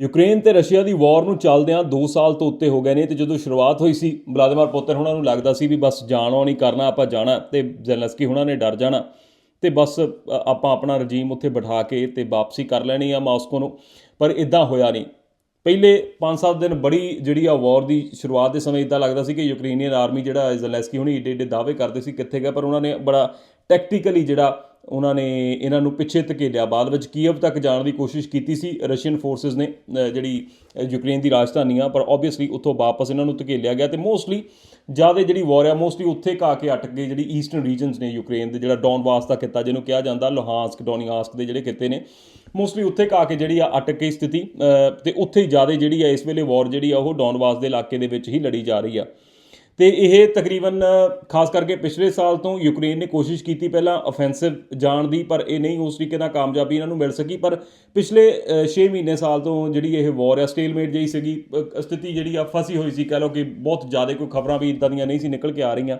Ukraine ਤੇ Russia ਦੀ ਵਾਰ ਨੂੰ ਚੱਲਦਿਆਂ 2 ਸਾਲ ਤੋਂ ਉੱਤੇ ਹੋ ਗਏ ਨੇ ਤੇ ਜਦੋਂ ਸ਼ੁਰੂਆਤ ਹੋਈ ਸੀ, ਵਲਾਦੀਮੀਰ ਪੁੱਤਰ ਹੁਣਾਂ ਨੂੰ ਲੱਗਦਾ ਸੀ ਵੀ ਬਸ ਜਾਣੋ ਨਹੀਂ ਕਰਨਾ, ਆਪਾਂ ਜਾਣਾ ਤੇ ਜ਼ੈਲੈਂਸਕੀ ਹੁਣਾਂ ਨੇ ਡਰ ਜਾਣਾ ਤੇ ਬਸ ਆਪਾਂ ਆਪਣਾ ਰਜੀਮ ਉੱਥੇ ਬਿਠਾ ਕੇ ਤੇ ਵਾਪਸੀ ਕਰ ਲੈਣੀ ਆ ਮਾਸਕੋ ਨੂੰ, ਪਰ ਇਦਾਂ ਹੋਇਆ ਨਹੀਂ। ਪਹਿਲੇ 5-7 ਦਿਨ ਬੜੀ ਜਿਹੜੀ ਆ ਵਾਰ ਦੀ ਸ਼ੁਰੂਆਤ ਦੇ ਸਮੇਂ ਇਦਾਂ ਲੱਗਦਾ ਸੀ ਕਿ ਯੂਕਰੇਨੀਅਨ ਆਰਮੀ ਜਿਹੜਾ ਜ਼ੈਲੈਂਸਕੀ ਹੁਣੀ ਏਡੇ ਏਡੇ ਦਾਅਵੇ ਕਰਦੇ ਸੀ ਕਿੱਥੇ ਗਏ ਪਰ ਉਹਨਾਂ ਨੇ ਬੜਾ ਟੈਕਟੀਕਲੀ ਜਿਹੜਾ ਉਹਨਾਂ ਨੇ ਇਹਨਾਂ ਨੂੰ ਪਿੱਛੇ ਧਕੇਲਿਆ ਬਾਅਦ ਵਿੱਚ ਕੀਵ ਤੱਕ ਜਾਣ ਦੀ ਕੋਸ਼ਿਸ਼ ਕੀਤੀ ਸੀ। ਰਸ਼ੀਅਨ ਫੋਰਸਸ ਨੇ ਜਿਹੜੀ ਯੂਕਰੇਨ ਦੀ ਰਾਜਧਾਨੀ ਆ ਪਰ ਆਬਵੀਅਸਲੀ ਉੱਥੋਂ ਵਾਪਸ ਇਹਨਾਂ ਨੂੰ ਧਕੇਲਿਆ ਗਿਆ ਤੇ ਮੋਸਟਲੀ ਜ਼ਿਆਦਾ ਜਿਹੜੀ ਵਾਰ ਆ ਮੋਸਟਲੀ ਉੱਥੇ ਕਾ ਕੇ ਅਟਕ ਗਈ ਜਿਹੜੀ ਈਸਟਰਨ ਰੀਜਨਸ ਨੇ ਯੂਕਰੇਨ ਦੇ ਜਿਹੜਾ ਡੌਨਬਾਸ ਦਾ ਖਿੱਤਾ ਜਿਹਨੂੰ ਕਿਹਾ ਜਾਂਦਾ ਲੋਹਾਂਸਕ ਡੋਨੀਆਸਕ ਦੇ ਜਿਹੜੇ ਖਿੱਤੇ ਨੇ। ਮੋਸਟਲੀ ਉੱਥੇ ਕਾ ਕੇ ਜਿਹੜੀ ਆ ਅਟਕ ਗਈ ਸਥਿਤੀ ਅ, ਤੇ ਉੱਥੇ ਹੀ ਜ਼ਿਆਦਾ ਜਿਹੜੀ ਆ ਇਸ ਵੇਲੇ ਵਾਰ ਜਿਹੜੀ ਆ ਉਹ ਡੌਨਬਾਸ ਦੇ ਇਲਾਕੇ ਦੇ ਵਿੱਚ ਹੀ ਲੜੀ ਜਾ ਰਹੀ ਆ। ਤੇ ਇਹ ਤਕਰੀਬਨ, ਖਾਸ ਕਰਕੇ ਪਿਛਲੇ ਸਾਲ ਤੋਂ ਯੂਕਰੇਨ ਨੇ ਕੋਸ਼ਿਸ਼ ਕੀਤੀ ਪਹਿਲਾਂ ਆਫੈਂਸਿਵ ਜਾਣ ਦੀ, ਪਰ ਇਹ ਨਹੀਂ ਉਸ ਤਰੀਕੇ ਨਾਲ ਕਾਮਯਾਬੀ ਇਹਨਾਂ ਨੂੰ ਮਿਲ ਸਕੀ। ਪਰ ਪਿਛਲੇ 6 ਮਹੀਨੇ ਸਾਲ ਤੋਂ ਜਿਹੜੀ ਇਹ ਵਾਰ ਆ ਸਟੇਲਮੇਟ ਜਿਹੀ ਸੀਗੀ ਸਥਿਤੀ ਜਿਹੜੀ ਆ, ਫਸੀ ਹੋਈ ਸੀ, ਕਹ ਲਓ ਕਿ ਬਹੁਤ ਜ਼ਿਆਦਾ ਕੋਈ ਖਬਰਾਂ ਵੀ ਇਦਾਂ ਦੀਆਂ ਨਹੀਂ ਸੀ, ਨਿਕਲ ਕੇ ਆ ਰਹੀਆਂ।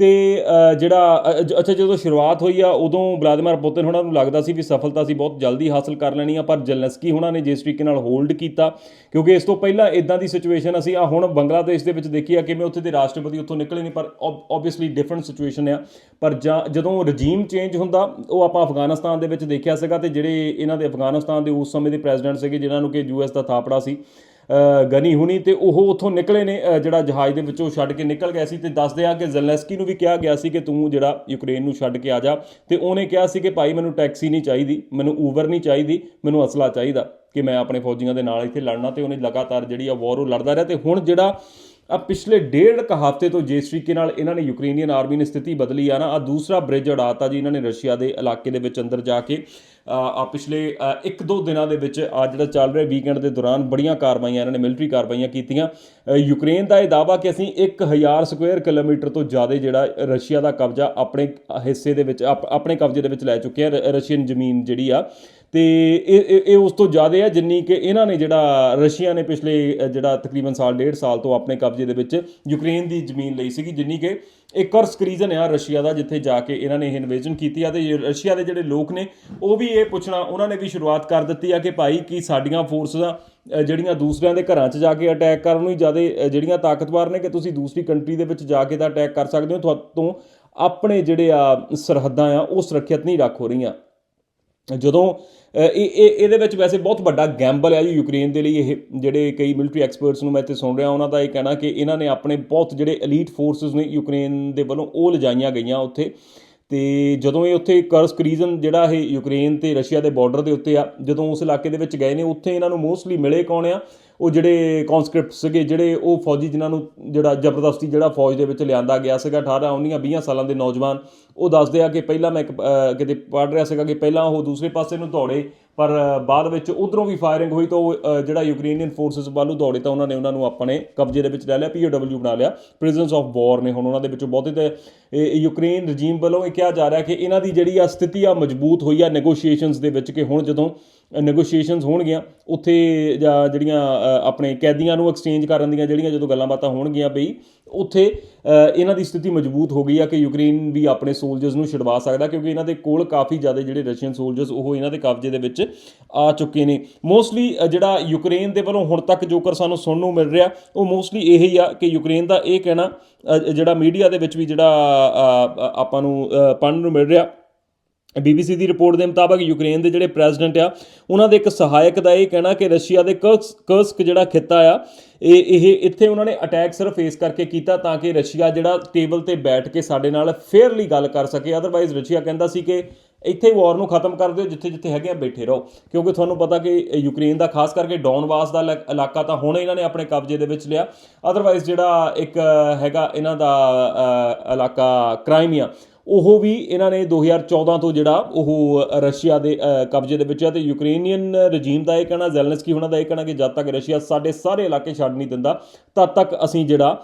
ਤੇ ਜਿਹੜਾ ਅੱਛਾ, ਜਦੋਂ ਸ਼ੁਰੂਆਤ ਹੋਈ ਆ, ਉਦੋਂ ਵਲਾਦੀਮੀਰ ਪੁਤਿਨ ਹੁਣਾਂ ਨੂੰ ਲੱਗਦਾ ਸੀ ਵੀ ਸਫਲਤਾ ਸੀ ਬਹੁਤ ਜਲਦੀ ਹਾਸਲ ਕਰ ਲੈਣੀ ਆ, ਪਰ ਜਲਨਸਕੀ ਹੁਣਾਂ ਨੇ ਜਿਸ ਤਰੀਕੇ ਨਾਲ ਹੋਲਡ ਕੀਤਾ, ਕਿਉਂਕਿ ਇਸ ਤੋਂ ਪਹਿਲਾਂ ਇਦਾਂ ਦੀ ਸਿਚੁਏਸ਼ਨ ਅਸੀਂ, ਆ ਹੁਣ ਬੰਗਲਾਦੇਸ਼ ਦੇ ਵਿੱਚ ਦੇਖੀ ਆ ਕਿਵੇਂ ਉੱਥੇ ਦੇ ਰਾਸ਼ਟਰਪਤੀ ਉੱਥੋਂ ਨਿਕਲੇ ਨਹੀਂ, ਪਰ ਆਬਵੀਅਸਲੀ ਡਿਫਰੈਂਟ ਸਿਚੁਏਸ਼ਨ ਆ। ਪਰ ਜਾਂ, ਜਦੋਂ ਰਜੀਮ ਚੇਂਜ ਹੁੰਦਾ, ਉਹ ਆਪਾਂ ਅਫਗਾਨਿਸਤਾਨ ਦੇ ਵਿੱਚ ਦੇਖਿਆ ਸੀਗਾ, ਤੇ ਜਿਹੜੇ ਇਹਨਾਂ ਦੇ ਅਫਗਾਨਿਸਤਾਨ ਦੇ ਉਸ ਸਮੇਂ ਦੇ ਪ੍ਰੈਜ਼ੀਡੈਂਟ ਸੀਗੇ, ਜਿਨ੍ਹਾਂ ਨੂੰ ਕਿ ਯੂਐਸ ਦਾ ਥਾਪੜਾ ਸੀ ਗਨੀ ਹੁਣੀ ਤੇ ਉਹ ਉੱਥੋਂ ਨਿਕਲੇ ਨੇ ਜਿਹੜਾ ਜਹਾਜ਼ ਦੇ ਵਿੱਚੋਂ ਛੱਡ ਕੇ ਨਿਕਲ ਗਏ ਸੀ ਤੇ ਦੱਸਦੇ ਆ ਕਿ ਜ਼ੈਲੈਂਸਕੀ ਨੂੰ ਵੀ ਕਿਹਾ ਗਿਆ ਸੀ ਕਿ ਤੂੰ ਜਿਹੜਾ ਯੂਕਰੇਨ ਨੂੰ ਛੱਡ ਕੇ ਆ ਜਾ। ਤੇ ਉਹਨੇ ਕਿਹਾ ਸੀ ਕਿ ਭਾਈ ਮੈਨੂੰ ਟੈਕਸੀ ਨਹੀਂ ਚਾਹੀਦੀ, ਮੈਨੂੰ ਊਬਰ ਨਹੀਂ ਚਾਹੀਦੀ, ਮੈਨੂੰ ਅਸਲਾ ਚਾਹੀਦਾ ਕਿ ਮੈਂ ਆਪਣੇ ਫੌਜੀਆਂ ਦੇ ਨਾਲ ਇੱਥੇ ਲੜਨਾ। ਤੇ ਉਹਨੇ ਲਗਾਤਾਰ ਜਿਹੜੀ ਆ ਵਾਰ ਉਹ ਲੜਦਾ ਰਿਹਾ ਤੇ ਹੁਣ ਜਿਹੜਾ ਆ ਪਿਛਲੇ ਡੇਢ ਕ ਹਫ਼ਤੇ ਤੋਂ ਜਿਸ ਤਰੀਕੇ ਨਾਲ ਇਹਨਾਂ ਨੇ ਯੂਕਰੇਨੀਅਨ ਆਰਮੀ ਨੇ ਸਥਿਤੀ ਬਦਲੀ ਆ ਨਾ ਆ ਦੂਸਰਾ ਬ੍ਰਿਜ ਅੜਾਤਾ ਜੀ ਇਹਨਾਂ ਨੇ ਰਸ਼ੀਆ ਦੇ ਇਲਾਕੇ ਦੇ ਵਿੱਚ ਅੰਦਰ ਜਾ ਕੇ। ਆ ਪਿਛਲੇ ਅ, ਇੱਕ ਦੋ ਦਿਨਾਂ ਦੇ ਵਿੱਚ ਆ ਜਿਹੜਾ ਚੱਲ ਰਿਹਾ ਵੀਕਐਂਡ ਦੇ ਦੌਰਾਨ ਬੜੀਆਂ ਕਾਰਵਾਈਆਂ ਇਹਨਾਂ ਨੇ ਮਿਲਟਰੀ ਕਾਰਵਾਈਆਂ ਕੀਤੀਆਂ। ਯੂਕਰੇਨ ਦਾ ਇਹ ਦਾਵਾ ਕਿ ਅਸੀਂ 1000 ਸਕੁਅਰ ਕਿਲੋਮੀਟਰ ਤੋਂ ਜ਼ਿਆਦਾ ਜਿਹੜਾ ਰਸ਼ੀਆ ਦਾ ਕਬਜ਼ਾ ਆਪਣੇ ਹਿੱਸੇ ਦੇ ਵਿੱਚ ਆਪਣੇ ਕਬਜ਼ੇ ਦੇ ਵਿੱਚ ਲੈ ਚੁੱਕੇ ਆ। ਰਸ਼ੀਅਨ ਜ਼ਮੀਨ ਜਿਹੜੀ ਆ ਤੇ ਇਹ ਇਹ ਉਸ ਤੋਂ ਜ਼ਿਆਦਾ ਹੈ ਜਿੰਨੀ ਕਿ ਇਹਨਾਂ ਨੇ ਜਿਹੜਾ ਰਸ਼ੀਆ ਨੇ ਪਿਛਲੇ ਜਿਹੜਾ ਤਕਰੀਬਨ ਸਾਲ, ਡੇਢ ਸਾਲ ਤੋਂ ਆਪਣੇ ਕਬਜ਼ੇ ਦੇ ਵਿੱਚ ਯੂਕਰੇਨ ਦੀ ਜ਼ਮੀਨ ਲਈ ਸੀਗੀ, ਜਿੰਨੀ ਕਿ ਇਹ ਕਰਸਕ ਰੀਜਨ ਆ ਰਸ਼ੀਆ ਦਾ, ਜਿੱਥੇ ਜਾ ਕੇ ਇਹਨਾਂ ਨੇ ਇਹ ਇਨਵੇਜਨ ਕੀਤੀ ਆ ਤੇ ਰਸ਼ੀਆ ਦੇ ਜਿਹੜੇ ਲੋਕ ਨੇ, ਉਹ ਵੀ ਇਹ ਪੁੱਛਣਾ, ਉਹਨਾਂ ਨੇ ਵੀ ਸ਼ੁਰੂਆਤ ਕਰ ਦਿੱਤੀ ਆ ਕਿ ਭਾਈ ਕੀ ਸਾਡੀਆਂ ਫੋਰਸਸ ਜਿਹੜੀਆਂ ਦੂਸਰਿਆਂ ਦੇ ਘਰਾਂ 'ਚ ਜਾ ਕੇ ਅਟੈਕ ਕਰਨ ਨੂੰ ਹੀ ਜ਼ਿਆਦਾ ਜਿਹੜੀਆਂ ਤਾਕਤਵਰ ਨੇ ਕਿ ਤੁਸੀਂ ਦੂਸਰੀ ਕੰਟਰੀ ਦੇ ਵਿੱਚ ਜਾ ਕੇ ਤਾਂ ਅਟੈਕ ਕਰ ਸਕਦੇ ਹੋ, ਤੁਹਾਤੋਂ ਆਪਣੇ ਜਿਹੜੇ ਆ ਸਰਹੱਦਾਂ ਆ, ਉਹ ਸੁਰੱਖਿਅਤ ਨਹੀਂ ਰੱਖ ਹੋ ਰਹੀਆਂ। ਜਦੋਂ ਇਹ ਇਹ, ਇਹਦੇ ਵਿੱਚ ਵੈਸੇ ਬਹੁਤ ਵੱਡਾ ਗੈਂਬਲ ਹੈ ਜੀ ਯੂਕਰੇਨ ਦੇ ਲਈ, ਇਹ ਜਿਹੜੇ ਕਈ ਮਿਲਟਰੀ ਐਕਸਪਰਟਸ ਨੂੰ ਮੈਂ ਇੱਥੇ ਸੁਣ ਰਿਹਾ, ਉਹਨਾਂ ਦਾ ਇਹ ਕਹਿਣਾ ਕਿ ਇਹਨਾਂ ਨੇ ਆਪਣੇ ਬਹੁਤ ਜਿਹੜੇ ਐਲੀਟ ਫੋਰਸਸ ਨੇ ਯੂਕਰੇਨ ਦੇ ਵੱਲੋਂ ਉਹ ਲਿਜਾਈਆਂ ਗਈਆਂ ਉੱਥੇ। ਤੇ ਜਦੋਂ ਇਹ ਉੱਥੇ ਕਰਸਕ ਰੀਜਨ ਜਿਹੜਾ ਇਹ ਯੂਕਰੇਨ ਤੇ ਰਸ਼ੀਆ ਦੇ ਬਾਰਡਰ ਦੇ ਉੱਤੇ ਆ, ਜਦੋਂ ਉਸ ਇਲਾਕੇ ਦੇ ਵਿੱਚ ਗਏ ਨੇ, ਉੱਥੇ ਇਹਨਾਂ ਨੂੰ ਮੋਸਟਲੀ ਮਿਲੇ ਕੌਣ ਆ? ਉਹ ਜਿਹੜੇ ਕਨਸਕ੍ਰਿਪਟ ਸੀਗੇ ਜਿਹੜੇ ਉਹ ਫੌਜੀ ਜਿਨ੍ਹਾਂ ਨੂੰ ਜਿਹੜਾ ਜ਼ਬਰਦਸਤੀ ਜਿਹੜਾ ਫੌਜ ਦੇ ਵਿੱਚ ਲਿਆਂਦਾ ਗਿਆ ਸੀਗਾ 18 19 20 ਸਾਲਾਂ ਦੇ ਨੌਜਵਾਨ ਉਹ ਦੱਸਦੇ ਆ ਕਿ ਪਹਿਲਾਂ ਮੈਂ ਇੱਕ, ਕਿਤੇ ਪੜ੍ਹ ਰਿਹਾ ਸੀਗਾ ਕਿ ਪਹਿਲਾਂ ਉਹ ਦੂਸਰੇ ਪਾਸੇ ਨੂੰ ਦੌੜੇ ਪਰ ਬਾਅਦ ਵਿੱਚ ਉਧਰੋਂ ਵੀ ਫਾਇਰਿੰਗ ਹੋਈ ਤਾਂ ਉਹ ਜਿਹੜਾ ਯੂਕਰੇਨੀਅਨ ਫੋਰਸਸ ਵੱਲੋਂ ਦੌੜੇ ਤਾਂ ਉਹਨਾਂ ਨੇ ਉਹਨਾਂ ਨੂੰ ਆਪਣੇ ਕਬਜ਼ੇ ਦੇ ਵਿੱਚ ਲੈ ਲਿਆ ਪੀਓਡਬਲਯੂ ਬਣਾ ਲਿਆ। ਪ੍ਰਿਜ਼ਨਸ ਆਫ ਵਾਰ ਨੇ ਹੁਣ ਉਹਨਾਂ ਦੇ ਵਿੱਚੋਂ ਬਹੁਤੇ ਤੇ ਯੂਕਰੇਨ ਰਜੀਮ ਵੱਲੋਂ ਇਹ ਕਿਹਾ ਜਾ ਰਿਹਾ ਕਿ ਇਹਨਾਂ ਦੀ ਜਿਹੜੀ ਆ ਸਥਿਤੀ ਆ ਮਜ਼ਬੂਤ ਹੋਈ ਆ ਨੈਗੋਸ਼ੀਏਸ਼ਨਸ ਦੇ ਵਿੱਚ ਕਿ ਹੁਣ ਜਦੋਂ ਨੈਗੋਸ਼ੀਏਸ਼ਨਸ ਹੋਣਗੀਆਂ ਉੱਥੇ ਜਾਂ ਜਿਹੜੀਆਂ ਆਪਣੇ ਕੈਦੀਆਂ ਨੂੰ ਐਕਸਚੇਂਜ ਕਰਨ ਦੀਆਂ ਜਿਹੜੀਆਂ ਜਦੋਂ ਗੱਲਾਂ ਬਾਤਾਂ ਹੋਣਗੀਆਂ ਬਈ ਉੱਥੇ ਇਹਨਾਂ ਦੀ ਸਥਿਤੀ ਮਜ਼ਬੂਤ ਹੋ ਗਈ ਆ ਕਿ ਯੂਕਰੇਨ ਵੀ ਆਪਣੇ ਸੋਲਜਰਸ ਨੂੰ ਛਡਵਾ ਸਕਦਾ ਕਿਉਂਕਿ ਇਹਨਾਂ ਦੇ ਕੋਲ ਕਾਫੀ ਜ਼ਿਆਦਾ ਜਿਹੜੇ ਰਸ਼ੀਅਨ ਸੋਲਜਰਸ ਉਹ ਇਹਨਾਂ ਦੇ ਕਬਜ਼ੇ ਦੇ ਵਿੱਚ ਆ ਚੁੱਕੇ ਨੇ। ਮੋਸਟਲੀ ਜਿਹੜਾ ਯੂਕਰੇਨ ਦੇ ਵੱਲੋਂ ਹੁਣ ਤੱਕ ਜੋਕਰ ਸਾਨੂੰ ਸੁਣਨ ਨੂੰ ਮਿਲ ਰਿਹਾ ਉਹ ਮੋਸਟਲੀ ਇਹੀ ਆ ਕਿ ਯੂਕਰੇਨ ਦਾ ਇਹ ਕਹਿਣਾ ਜਿਹੜਾ ਮੀਡੀਆ ਦੇ ਵਿੱਚ ਵੀ ਜਿਹੜਾ ਆਪਾਂ ਨੂੰ ਅ, ਪੜ੍ਹਨ ਨੂੰ ਮਿਲ ਰਿਹਾ ਬੀਬੀਸੀ ਦੀ ਰਿਪੋਰਟ ਦੇ ਮੁਤਾਬਕ ਯੂਕਰੇਨ ਦੇ ਜਿਹੜੇ ਪ੍ਰੈਜ਼ੀਡੈਂਟ ਆ, ਉਹਨਾਂ ਦੇ ਇੱਕ ਸਹਾਇਕ ਦਾ ਇਹ ਕਹਿਣਾ ਕਿ ਰਸ਼ੀਆ ਦੇ ਕਰਸ ਕਰਸਕ ਜਿਹੜਾ ਖਿੱਤਾ ਆ, ਇਹ ਇਹ ਇੱਥੇ ਉਹਨਾਂ ਨੇ ਅਟੈਕ ਸਿਰਫ ਫੇਸ ਕਰਕੇ ਕੀਤਾ ਤਾਂ ਕਿ ਰਸ਼ੀਆ ਜਿਹੜਾ ਟੇਬਲ ਤੇ ਬੈਠ ਕੇ ਸਾਡੇ ਨਾਲ ਫੇਅਰਲੀ ਗੱਲ ਕਰ ਸਕੇ। ਅਦਰਵਾਈਜ਼ ਰਸ਼ੀਆ ਕਹਿੰਦਾ ਸੀ ਕਿ ਇੱਥੇ ਵਾਰ ਨੂੰ ਖਤਮ ਕਰ ਦਿਓ, ਜਿੱਥੇ ਜਿੱਥੇ ਹੈਗੇ ਆ ਬੈਠੇ ਰਹੋ। ਕਿਉਂਕਿ ਤੁਹਾਨੂੰ ਪਤਾ ਕਿ ਯੂਕਰੇਨ ਦਾ ਖਾਸ ਕਰਕੇ ਡੌਨਵਾਸ ਦਾ ਇਲਾ- ਇਲਾਕਾ ਤਾਂ ਹੁਣ ਇਹਨਾਂ ਨੇ ਆਪਣੇ ਕਬਜ਼ੇ ਦੇ ਵਿੱਚ ਲਿਆ। ਅਦਰਵਾਈਜ਼ ਜਿਹੜਾ ਇੱਕ ਹੈਗਾ ਇਹਨਾਂ ਦਾ ਇਲਾਕਾ ਕ੍ਰਾਈਮੀਆ ਉਹ ਵੀ ਇਹਨਾਂ ਨੇ 2014 ਤੋਂ ਜਿਹੜਾ ਉਹ ਰਸ਼ੀਆ ਦੇ ਕਬਜ਼ੇ ਦੇ ਵਿੱਚ ਹੈ ਤੇ ਯੂਕਰੇਨੀਅਨ ਰਜੀਮ ਦਾ ਇਹ ਕਹਿਣਾ, ਜ਼ੈਲਨਸਕੀ ਉਹਨਾਂ ਦਾ ਇਹ ਕਹਿਣਾ ਕਿ ਜਦ ਤੱਕ ਰਸ਼ੀਆ ਸਾਡੇ ਸਾਰੇ ਇਲਾਕੇ ਛੱਡ ਨਹੀਂ ਦਿੰਦਾ, ਤਦ ਤੱਕ ਅਸੀਂ ਜਿਹੜਾ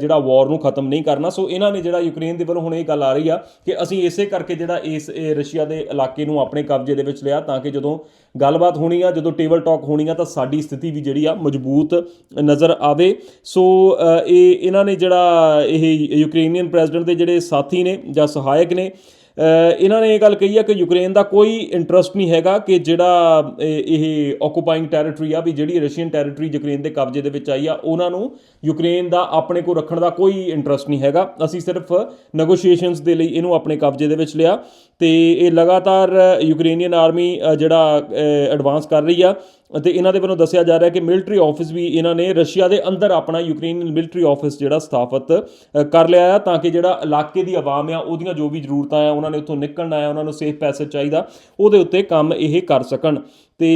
ਜਿਹੜਾ ਵਾਰ ਨੂੰ ਖਤਮ ਨਹੀਂ ਕਰਨਾ। ਸੋ ਇਹਨਾਂ ਨੇ ਜਿਹੜਾ ਯੂਕਰੇਨ ਦੇ ਵੱਲੋਂ ਹੁਣ ਇਹ ਗੱਲ ਆ ਰਹੀ ਆ ਕਿ ਅਸੀਂ ਇਸੇ ਕਰਕੇ ਜਿਹੜਾ ਇਸ ਰਸ਼ੀਆ ਦੇ ਇਲਾਕੇ ਨੂੰ ਆਪਣੇ ਕਬਜ਼ੇ ਦੇ ਵਿੱਚ ਲਿਆ ਤਾਂ ਕਿ ਜਦੋਂ ਗੱਲਬਾਤ ਹੋਣੀ ਆ, ਜਦੋਂ ਟੇਬਲ ਟਾਕ ਹੋਣੀ ਆ ਤਾਂ ਸਾਡੀ ਸਥਿਤੀ ਵੀ ਜਿਹੜੀ ਆ ਮਜ਼ਬੂਤ ਨਜ਼ਰ ਆਵੇ। ਸੋ ਇਹ ਇਹਨਾਂ ਨੇ ਜਿਹੜਾ ਇਹ ਯੂਕਰੇਨੀਅਨ ਪ੍ਰੈਜ਼ੀਡੈਂਟ ਦੇ ਜਿਹੜੇ ਸਾਥੀ ਨੇ ਜਾਂ ਸਹਾਇਕ ਨੇ ਇਹਨਾਂ ਨੇ ਇਹ ਗੱਲ ਕਹੀ ਆ ਕਿ ਯੂਕਰੇਨ ਦਾ ਕੋਈ ਇੰਟਰਸਟ ਨਹੀਂ ਹੈਗਾ ਕਿ ਜਿਹੜਾ ਇਹ- ਇਹ ਆਕੂਪਾਈਂਗ ਟੈਰੀਟਰੀ ਆ ਵੀ ਜਿਹੜੀ ਰਸ਼ੀਅਨ ਟੈਰੀਟਰੀ ਯੂਕਰੇਨ ਦੇ ਕਬਜ਼ੇ ਦੇ ਵਿੱਚ ਆਈ ਆ, ਉਹਨਾਂ ਨੂੰ ਯੂਕਰੇਨ ਦਾ ਆਪਣੇ ਕੋਲ ਰੱਖਣ ਦਾ ਕੋਈ ਇੰਟਰਸਟ ਨਹੀਂ ਹੈਗਾ। ਅਸੀਂ ਸਿਰਫ ਨੈਗੋਸ਼ੀਏਸ਼ਨਸ ਦੇ ਲਈ ਇਹਨੂੰ ਆਪਣੇ ਕਬਜ਼ੇ ਦੇ ਵਿੱਚ ਲਿਆ ਤੇ ਇਹ ਲਗਾਤਾਰ ਯੂਕਰੇਨੀਅਨ ਆਰਮੀ ਜਿਹੜਾ ਐਡਵਾਂਸ ਕਰ ਰਹੀ ਆ ਅਤੇ ਇਹਨਾਂ ਦੇ ਵੱਲੋਂ ਦੱਸਿਆ ਜਾ ਰਿਹਾ ਕਿ ਮਿਲਟਰੀ ਆਫਿਸ ਵੀ ਇਹਨਾਂ ਨੇ ਰਸ਼ੀਆ ਦੇ ਅੰਦਰ ਆਪਣਾ ਯੂਕਰੇਨੀਅਨ ਮਿਲਟਰੀ ਆਫਿਸ ਜਿਹੜਾ ਸਥਾਪਿਤ ਕਰ ਲਿਆ ਆ ਤਾਂ ਕਿ ਜਿਹੜਾ ਇਲਾਕੇ ਦੀ ਆਵਾਮ ਆ ਉਹਦੀਆਂ ਜੋ ਵੀ ਜ਼ਰੂਰਤਾਂ ਆ, ਉਹਨਾਂ ਨੇ ਉੱਥੋਂ ਨਿਕਲਣਾ ਆ, ਉਹਨਾਂ ਨੂੰ ਸੇਫ ਪੈਸੇ ਚਾਹੀਦਾ, ਉਹਦੇ ਉੱਤੇ ਕੰਮ ਇਹ ਕਰ ਸਕਣ। ਤੇ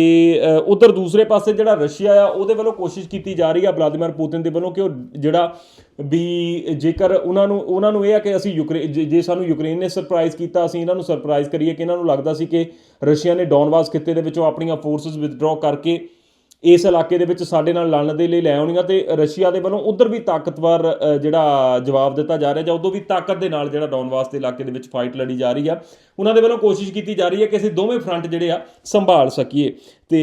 ਉਧਰ ਦੂਸਰੇ ਪਾਸੇ ਜਿਹੜਾ ਰਸ਼ੀਆ ਆ, ਉਹਦੇ ਵੱਲੋਂ ਕੋਸ਼ਿਸ਼ ਕੀਤੀ ਜਾ ਰਹੀ ਆ ਵਲਾਦੀਮੀਰ ਪੁਤਿਨ ਦੇ ਵੱਲੋਂ ਕਿ ਉਹ ਜਿਹੜਾ ਵੀ ਜੇਕਰ ਉਹਨਾਂ ਨੂੰ ਉਹਨਾਂ ਨੂੰ ਇਹ ਆ ਕਿ ਅਸੀਂ ਯੂਕਰੇਨ ਜੇ- ਸਾਨੂੰ ਯੂਕਰੇਨ ਨੇ ਸਰਪ੍ਰਾਈਜ਼ ਕੀਤਾ, ਅਸੀਂ ਇਹਨਾਂ ਨੂੰ ਸਰਪ੍ਰਾਈਜ਼ ਕਰੀਏ ਕਿ ਇਹਨਾਂ ਨੂੰ ਲੱਗਦਾ ਸੀ ਕਿ ਰਸ਼ੀਆ ਨੇ ਡੌਨਵਾਸ ਖਿੱਤੇ ਦੇ ਵਿੱਚੋਂ ਆਪਣੀਆਂ ਫੋਰਸਸ ਵਿਥਡਰਾਅ ਕਰਕੇ ਇਸ ਇਲਾਕੇ ਦੇ ਵਿੱਚ ਸਾਡੇ ਨਾਲ ਲੜਨ ਦੇ ਲਈ ਲੈ ਆਉਣੀਆਂ ਤੇ ਰਸ਼ੀਆ ਦੇ ਵੱਲੋਂ ਉਧਰ ਵੀ ਤਾਕਤਵਰ ਜਿਹੜਾ ਜਵਾਬ ਦਿੱਤਾ ਜਾ ਰਿਹਾ ਜਾਂ ਉਦੋਂ ਵੀ ਤਾਕਤ ਦੇ ਨਾਲ ਜਿਹੜਾ ਡੌਨਵਾਸ ਦੇ ਇਲਾਕੇ ਦੇ ਵਿੱਚ ਫਾਈਟ ਲੜੀ ਜਾ ਰਹੀ ਆ। ਉਹਨਾਂ ਦੇ ਵੱਲੋਂ ਕੋਸ਼ਿਸ਼ ਕੀਤੀ ਜਾ ਰਹੀ ਹੈ ਕਿ ਅਸੀਂ ਦੋਵੇਂ ਫਰੰਟ ਜਿਹੜੇ ਆ ਸੰਭਾਲ ਸਕੀਏ। ਤੇ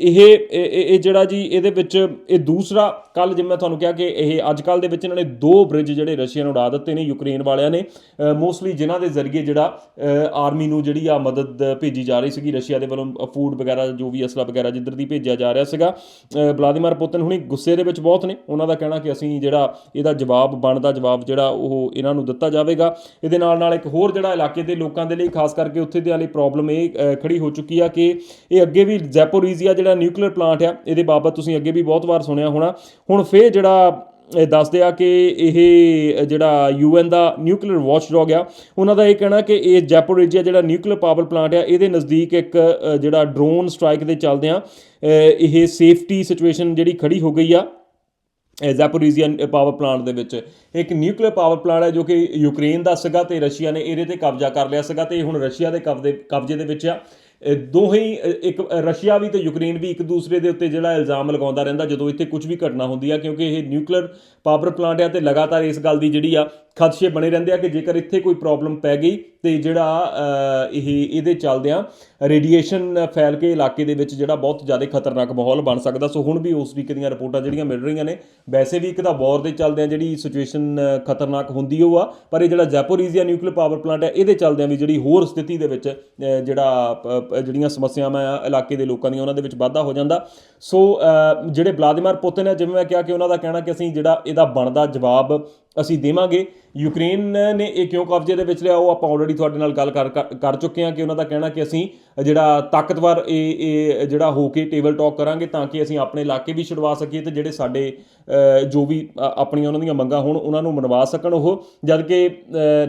ਇਹ ਇਹ- ਇਹ ਜਿਹੜਾ ਜੀ ਇਹਦੇ ਵਿੱਚ ਇਹ ਦੂਸਰਾ ਕੱਲ ਜਿਵੇਂ ਮੈਂ ਤੁਹਾਨੂੰ ਕਿਹਾ ਕਿ ਇਹ ਅੱਜ ਕੱਲ ਦੇ ਵਿੱਚ ਇਹਨਾਂ ਨੇ ਦੋ ਬ੍ਰਿਜ ਜਿਹੜੇ ਰਸ਼ੀਆ ਨੂੰ ਉਡਾ ਦਿੱਤੇ ਨੇ ਯੂਕਰੇਨ ਵਾਲਿਆਂ ਨੇ ਮੋਸਟਲੀ ਜਿਨ੍ਹਾਂ ਦੇ ਜ਼ਰੀਏ ਜਿਹੜਾ ਆਰਮੀ ਨੂੰ ਜਿਹੜੀ ਆ ਮਦਦ ਭੇਜੀ ਜਾ ਰਹੀ ਸੀਗੀ ਰਸ਼ੀਆ ਦੇ ਵੱਲੋਂ ਫੂਡ ਵਗੈਰਾ ਜੋ ਵੀ ਅਸਲਾ ਵਗੈਰਾ ਜਿੱਧਰ ਦੀ ਭੇਜਿਆ ਜਾ ਰਿਹਾ ਸੀਗਾ ਅ, ਵਲਾਦੀਮੀਰ ਪੁਤਿਨ ਹੁਣੀ ਗੁੱਸੇ ਦੇ ਵਿੱਚ ਬਹੁਤ ਨੇ ਉਹਨਾਂ ਦਾ ਕਹਿਣਾ ਕਿ ਅਸੀਂ ਜਿਹੜਾ ਇਹਦਾ ਜਵਾਬ ਬਣਦਾ ਜਵਾਬ ਜਿਹੜਾ ਉਹ ਇਹਨਾਂ ਨੂੰ ਦਿੱਤਾ ਜਾਵੇਗਾ। ਇਹਦੇ ਨਾਲ ਨਾਲ ਇੱਕ ਹੋਰ ਜਿਹੜਾ ਇਲਾਕੇ ਦੇ ਲੋਕਾਂ ਦੇ ਲਈ ਖਾਸ ਕਰਕੇ ਉੱਥੇ ਦੇ ਵਾਲੀ ਪ੍ਰੋਬਲਮ ਇਹ ਅ, ਖੜੀ ਹੋ ਚੁੱਕੀ ਆ ਕਿ ਇਹ ਅੱਗੇ ਵੀ ਜ਼ੈਪੋਰੀਜ਼ੀਆ ਜਿਹੜਾ ਨਿਊਕਲੀਅਰ ਪਲਾਂਟ ਆ ਇਹਦੇ ਬਾਬਤ ਤੁਸੀਂ ਅੱਗੇ ਵੀ ਬਹੁਤ ਵਾਰ ਸੁਣਿਆ ਹੋਣਾ। ਹੁਣ ਫੇਰ ਜਿਹੜਾ ਇਹ ਦੱਸਦੇ ਆ ਕਿ ਇਹ ਜਿਹੜਾ ਯੂਐਨ ਦਾ ਨਿਊਕਲੀਅਰ ਵਾਚਡੌਗ ਆ ਉਹਨਾਂ ਦਾ ਇਹ ਕਹਿਣਾ ਕਿ ਇਹ ਜੈਪੋਰੀਜੀਆ ਜਿਹੜਾ ਨਿਊਕਲੀਅਰ ਪਾਵਰ ਪਲਾਂਟ ਆ ਇਹਦੇ ਨਜ਼ਦੀਕ ਇੱਕ ਜਿਹੜਾ ਡਰੋਨ ਸਟ੍ਰਾਈਕ ਦੇ ਚੱਲਦਿਆਂ ਅ, ਇਹ ਸੇਫਟੀ ਸਿਚੁਏਸ਼ਨ ਜਿਹੜੀ ਖੜੀ ਹੋ ਗਈ ਆ ਜ਼ੈਪੋਰੀਜ਼ੀਅਨ ਪਾਵਰ ਪਲਾਂਟ ਦੇ ਵਿੱਚ। ਇੱਕ ਨਿਊਕਲੀਅਰ ਪਾਵਰ ਪਲਾਂਟ ਹੈ ਜੋ ਕਿ ਯੂਕਰੇਨ ਦਾ ਸੀਗਾ ਤੇ ਰਸ਼ੀਆ ਨੇ ਇਹਦੇ ਤੇ ਕਬਜ਼ਾ ਕਰ ਲਿਆ ਸੀਗਾ ਤੇ ਹੁਣ ਰਸ਼ੀਆ ਦੇ ਕਬਜ਼ੇ ਕਬਜ਼ੇ ਦੇ ਵਿੱਚ ਆ। ਦੋਹੇ ਇੱਕ ਰਸ਼ੀਆ ਵੀ ਤੇ ਯੂਕਰੇਨ ਵੀ ਇੱਕ ਦੂਸਰੇ ਦੇ ਉੱਤੇ ਜਿਹੜਾ ਇਲਜ਼ਾਮ ਲਗਾਉਂਦਾ ਰਹਿੰਦਾ ਜਦੋਂ ਇੱਥੇ ਕੁਝ ਵੀ ਘਟਨਾ ਹੁੰਦੀ ਆ, ਕਿਉਂਕਿ ਇਹ ਨਿਊਕਲੀਅਰ ਪਾਵਰ ਪਲਾਂਟ ਆ ਤੇ ਲਗਾਤਾਰ ਇਸ ਗੱਲ ਦੀ ਜਿਹੜੀ ਆ ਖਦਸ਼ੇ ਬਣੇ ਰਹਿੰਦੇ ਆ ਕਿ ਜੇਕਰ ਇੱਥੇ ਕੋਈ ਪ੍ਰੋਬਲਮ ਪੈ ਗਈ ਤੇ ਜਿਹੜਾ ਇਹ, ਇਹਦੇ ਚੱਲਦਿਆਂ ਰੇਡੀਏਸ਼ਨ ਫੈਲ ਕੇ ਇਲਾਕੇ ਦੇ ਵਿੱਚ ਜਿਹੜਾ ਬਹੁਤ ਜ਼ਿਆਦਾ ਖਤਰਨਾਕ ਮਾਹੌਲ ਬਣ ਸਕਦਾ। ਸੋ ਹੁਣ ਵੀ ਉਸ ਤਰੀਕੇ ਦੀਆਂ ਰਿਪੋਰਟਾਂ ਜਿਹੜੀਆਂ ਮਿਲ ਰਹੀਆਂ ਨੇ, ਵੈਸੇ ਵੀ ਇੱਕ ਤਾਂ ਵਾਰ ਦੇ ਚੱਲਦਿਆਂ ਜਿਹੜੀ ਸਿਚੁਏਸ਼ਨ ਖਤਰਨਾਕ ਹੁੰਦੀ ਉਹ ਆ, ਪਰ ਇਹ ਜਿਹੜਾ ਜ਼ੈਪੋਰੀਜ਼ੀਆ ਨਿਊਕਲੀਅਰ ਪਾਵਰ ਪਲਾਂਟ ਹੈ ਇਹਦੇ ਚੱਲਦਿਆਂ ਵੀ ਜਿਹੜੀ ਹੋਰ ਸਥਿਤੀ ਦੇ ਵਿੱਚ ਜਿਹੜਾ ਪ- ਜਿਹੜੀਆਂ ਸਮੱਸਿਆਵਾਂ ਆ ਇਲਾਕੇ ਦੇ ਲੋਕਾਂ ਦੀਆਂ, ਉਹਨਾਂ ਦੇ ਵਿੱਚ ਵਾਧਾ ਹੋ ਜਾਂਦਾ। ਸੋ ਜਿਹੜੇ ਵਲਾਦੀਮੀਰ ਪੁਤਿਨ ਹੈ ਜਿਵੇਂ ਮੈਂ ਕਿਹਾ ਕਿ ਉਹਨਾਂ ਦਾ ਕਹਿਣਾ ਕਿ ਅਸੀਂ ਜਿਹੜਾ ਇਹਦਾ ਬਣਦਾ ਜਵਾਬ ਅਸੀਂ ਦੇਵਾਂਗੇ। ਯੂਕਰੇਨ ਨੇ ਇਹ ਕਿਉਂ ਕਬਜ਼ੇ ਦੇ ਵਿੱਚ ਲਿਆ? ਉਹ ਆਪਾਂ ਆਲਰੇਡੀ ਤੁਹਾਡੇ ਨਾਲ ਗੱਲ ਕਰ ਕਰ- ਕਰ ਚੁੱਕੇ ਹਾਂ ਕਿ ਉਹਨਾਂ ਦਾ ਕਹਿਣਾ ਕਿ ਅਸੀਂ ਜਿਹੜਾ ਤਾਕਤਵਰ ਇਹ ਇਹ ਜਿਹੜਾ ਹੋ ਕੇ ਟੇਬਲ ਟਾਕ ਕਰਾਂਗੇ ਤਾਂ ਕਿ ਅਸੀਂ ਆਪਣੇ ਇਲਾਕੇ ਵੀ ਛੁਡਵਾ ਸਕੀਏ ਤੇ ਜਿਹੜੇ ਸਾਡੇ ਜੋ ਵੀ ਆਪਣੀਆਂ ਉਹਨਾਂ ਦੀਆਂ ਮੰਗਾਂ ਹੋਣ, ਉਹਨਾਂ ਨੂੰ ਮਨਵਾ ਸਕਣ ਉਹ। ਜਦ ਕਿ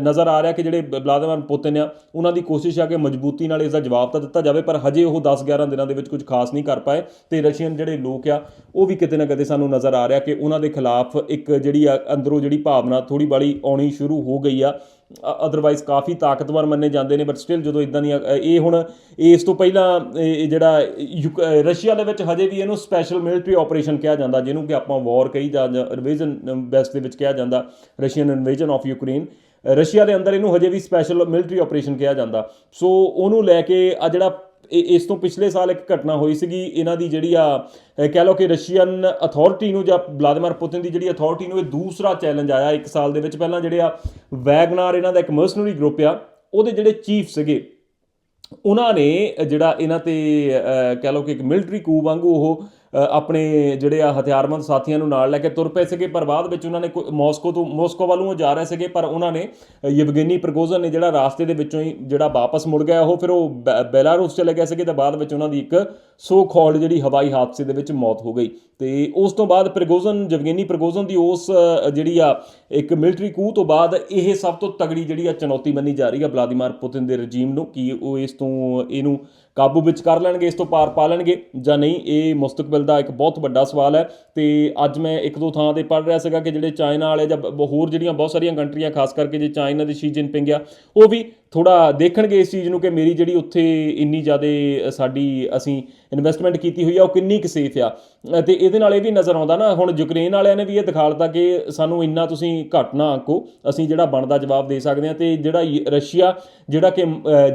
ਨਜ਼ਰ ਆ ਰਿਹਾ ਕਿ ਜਿਹੜੇ ਵਲਾਦੀਮੀਰ ਪੁਤਿਨ ਆ, ਉਹਨਾਂ ਦੀ ਕੋਸ਼ਿਸ਼ ਆ ਕਿ ਮਜ਼ਬੂਤੀ ਨਾਲ ਇਸ ਦਾ ਜਵਾਬ ਤਾਂ ਦਿੱਤਾ ਜਾਵੇ, ਪਰ ਹਜੇ ਉਹ 10-11 ਦਿਨਾਂ ਦੇ ਵਿੱਚ ਕੁਝ ਖਾਸ ਨਹੀਂ ਕਰ ਪਾਏ ਤੇ ਰਸ਼ੀਅਨ ਜਿਹੜੇ ਲੋਕ ਆ, ਉਹ ਵੀ ਕਿਤੇ ਨਾ ਕਿਤੇ ਸਾਨੂੰ ਨਜ਼ਰ ਆ ਰਿਹਾ ਕਿ ਉਹਨਾਂ ਦੇ ਖਿਲਾਫ ਇੱਕ ਜਿਹੜੀ ਆ, ਅੰਦਰੋਂ ਜਿਹੜੀ ਭਾਵਨਾ ਥੋੜੀ ਬਾਲੀ ਆਉਣੀ ਸ਼ੁਰੂ ਹੋ ਗਈ ਆ। ਅਦਰਵਾਈਜ਼ ਕਾਫੀ ਤਾਕਤਵਰ ਮੰਨੇ ਜਾਂਦੇ ਨੇ ਬਟ ਸਟਿਲ ਜਦੋਂ ਇਦਾਂ ਦੀਆਂ ਇਹ ਹੁਣ ਇਸ ਤੋਂ ਪਹਿਲਾਂ ਜਿਹੜਾ ਯੂਕ- ਰਸ਼ੀਆ ਦੇ ਵਿੱਚ ਹਜੇ ਵੀ ਇਹਨੂੰ ਸਪੈਸ਼ਲ ਮਿਲਟਰੀ ਆਪਰੇਸ਼ਨ ਕਿਹਾ ਜਾਂਦਾ, ਜਿਹਨੂੰ ਕਿ ਆਪਾਂ ਵਾਰ ਕਹੀ ਜਾਂ ਇਨਵੇਜਨ ਬੈਸਟ ਦੇ ਵਿੱਚ ਕਿਹਾ ਜਾਂਦਾ Russian invasion of Ukraine Russia ਦੇ ਅੰਦਰ ਇਹਨੂੰ ਹਜੇ ਵੀ ਸਪੈਸ਼ਲ ਮਿਲਟਰੀ ਆਪਰੇਸ਼ਨ ਕਿਹਾ ਜਾਂਦਾ। ਸੋ ਉਹਨੂੰ ਲੈ ਕੇ ਆ ਜਿਹੜਾ ਇਸ ਤੋਂ ਪਿਛਲੇ ਸਾਲ ਇੱਕ ਘਟਨਾ ਹੋਈ ਸੀਗੀ, ਇਹਨਾਂ ਦੀ ਜਿਹੜੀ ਆ ਕਹਿ ਲਓ ਕਿ ਰਸ਼ੀਅਨ ਅਥਾਰਟੀ ਨੂੰ ਜਾਂ ਵਲਾਦੀਮੀਰ ਪੁਤਿਨ ਦੀ ਜਿਹੜੀ ਅਥਾਰਟੀ ਨੂੰ ਇਹ ਦੂਸਰਾ ਚੈਲੰਜ ਆਇਆ ਇੱਕ ਸਾਲ ਦੇ ਵਿੱਚ। ਪਹਿਲਾਂ ਜਿਹੜੇ ਆ ਵੈਗਨਾਰ ਇਹਨਾਂ ਦਾ ਇੱਕ ਮਰਸਨਰੀ ਗਰੁੱਪ ਆ, ਉਹਦੇ ਜਿਹੜੇ ਚੀਫ ਸੀਗੇ, ਉਹਨਾਂ ਨੇ ਜਿਹੜਾ ਇਹਨਾਂ ਤੇ ਕਹਿ ਲਓ ਕਿ ਇੱਕ ਮਿਲਟਰੀ ਕੂ ਵਾਂਗੂ ਉਹ ਆਪਣੇ ਜਿਹੜੇ ਆ ਹਥਿਆਰਬੰਦ ਸਾਥੀਆਂ ਨੂੰ ਨਾਲ ਲੈ ਕੇ ਤੁਰ ਪਏ ਸੀਗੇ ਪਰ ਬਾਅਦ ਵਿੱਚ ਉਹਨਾਂ ਨੇ ਕੋਈ- ਮਾਸਕੋ ਤੋਂ ਮਾਸਕੋ ਵੱਲੋਂ ਜਾ ਰਹੇ ਸੀਗੇ ਪਰ ਉਹਨਾਂ ਨੇ ਅਹ, ਯਵਗੇਨੀ ਪ੍ਰਗੋਜ਼ਨ ਨੇ ਜਿਹੜਾ ਰਾਸਤੇ ਦੇ ਵਿੱਚੋਂ ਹੀ ਜਿਹੜਾ ਵਾਪਸ ਮੁੜ ਗਿਆ ਉਹ ਫਿਰ ਉਹ ਬੈ- ਬੈਲਾਰੂਸ ਚਲੇ ਗਏ ਸੀਗੇ ਤੇ ਬਾਅਦ ਵਿੱਚ ਉਹਨਾਂ ਦੀ ਇੱਕ ਸੋ ਕਾਲਡ ਜਿਹੜੀ ਹਵਾਈ ਹਾਦਸੇ ਦੇ ਵਿੱਚ ਮੌਤ ਹੋ ਗਈ। ਤੇ ਉਸ ਤੋਂ ਬਾਅਦ ਪ੍ਰਗੋਜ਼ਨ ਯਵਗੇਨੀ ਪ੍ਰਗੋਜ਼ਨ ਦੀ ਉਸ ਜਿਹੜੀ ਆ ਇੱਕ ਮਿਲਟਰੀ ਕੂ ਤੋਂ ਬਾਅਦ ਇਹ ਸਭ ਤੋਂ ਤਗੜੀ ਜਿਹੜੀ ਆ ਚੁਣੌਤੀ ਮੰਨੀ ਜਾ ਰਹੀ ਆ ਵਲਾਦੀਮੀਰ ਪੁਤਿਨ ਦੇ ਰਜੀਮ ਨੂੰ ਕਿ ਉਹ ਇਸ ਤੋਂ ਇਹਨੂੰ ਕਾਬੂ ਵਿੱਚ ਕਰ ਲੈਣਗੇ, ਇਸ ਤੋਂ ਪਾਰ ਪਾ ਲੈਣਗੇ ਜਾਂ ਨਹੀਂ, ਇਹ ਮੁਸਤਕਬਲ ਦਾ ਇੱਕ ਬਹੁਤ ਵੱਡਾ ਸਵਾਲ ਹੈ। ਤੇ ਅੱਜ ਮੈਂ ਇੱਕ ਦੋ ਥਾਂ ਤੇ ਪੜ੍ਹ ਰਿਹਾ ਸੀਗਾ ਕਿ ਜਿਹੜੇ ਚਾਈਨਾ ਵਾਲੇ ਜਾਂ ਬ- ਹੋਰ ਜਿਹੜੀਆਂ ਬਹੁਤ ਸਾਰੀਆਂ ਕੰਟਰੀਆਂ, ਖਾਸ ਕਰਕੇ ਜੇ ਚਾਈਨਾ ਦੇ ਸ਼ੀ ਜਿਨਪਿੰਗ ਆ, ਉਹ ਵੀ ਥੋੜਾ ਦੇਖਣਗੇ ਇਸ ਚੀਜ਼ ਨੂੰ ਕਿ ਮੇਰੀ ਜਿਹੜੀ ਉੱਥੇ ਇੰਨੀ ਜ਼ਿਆਦਾ ਸਾਡੀ ਅਸੀਂ ਇਨਵੈਸਟਮੈਂਟ ਕੀਤੀ ਹੋਈ ਆ ਉਹ ਕਿੰਨੀ ਕੁ ਸੇਫ ਆ। ਅ, ਤੇ ਇਹਦੇ ਨਾਲ ਇਹ ਵੀ ਨਜ਼ਰ ਆਉਂਦਾ ਨਾ ਹੁਣ ਯੂਕਰੇਨ ਵਾਲਿਆਂ ਨੇ ਵੀ ਇਹ ਦਿਖਾ ਦਿੱਤਾ ਕਿ ਸਾਨੂੰ ਇੰਨਾ ਤੁਸੀਂ ਘੱਟ ਨਾ ਆਂਕੋ ਅਸੀਂ ਜਿਹੜਾ ਬਣਦਾ ਜਵਾਬ ਦੇ ਸਕਦੇ ਹਾਂ ਤੇ ਜਿਹੜਾ ਯ- ਰਸ਼ੀਆ ਜਿਹੜਾ ਕਿ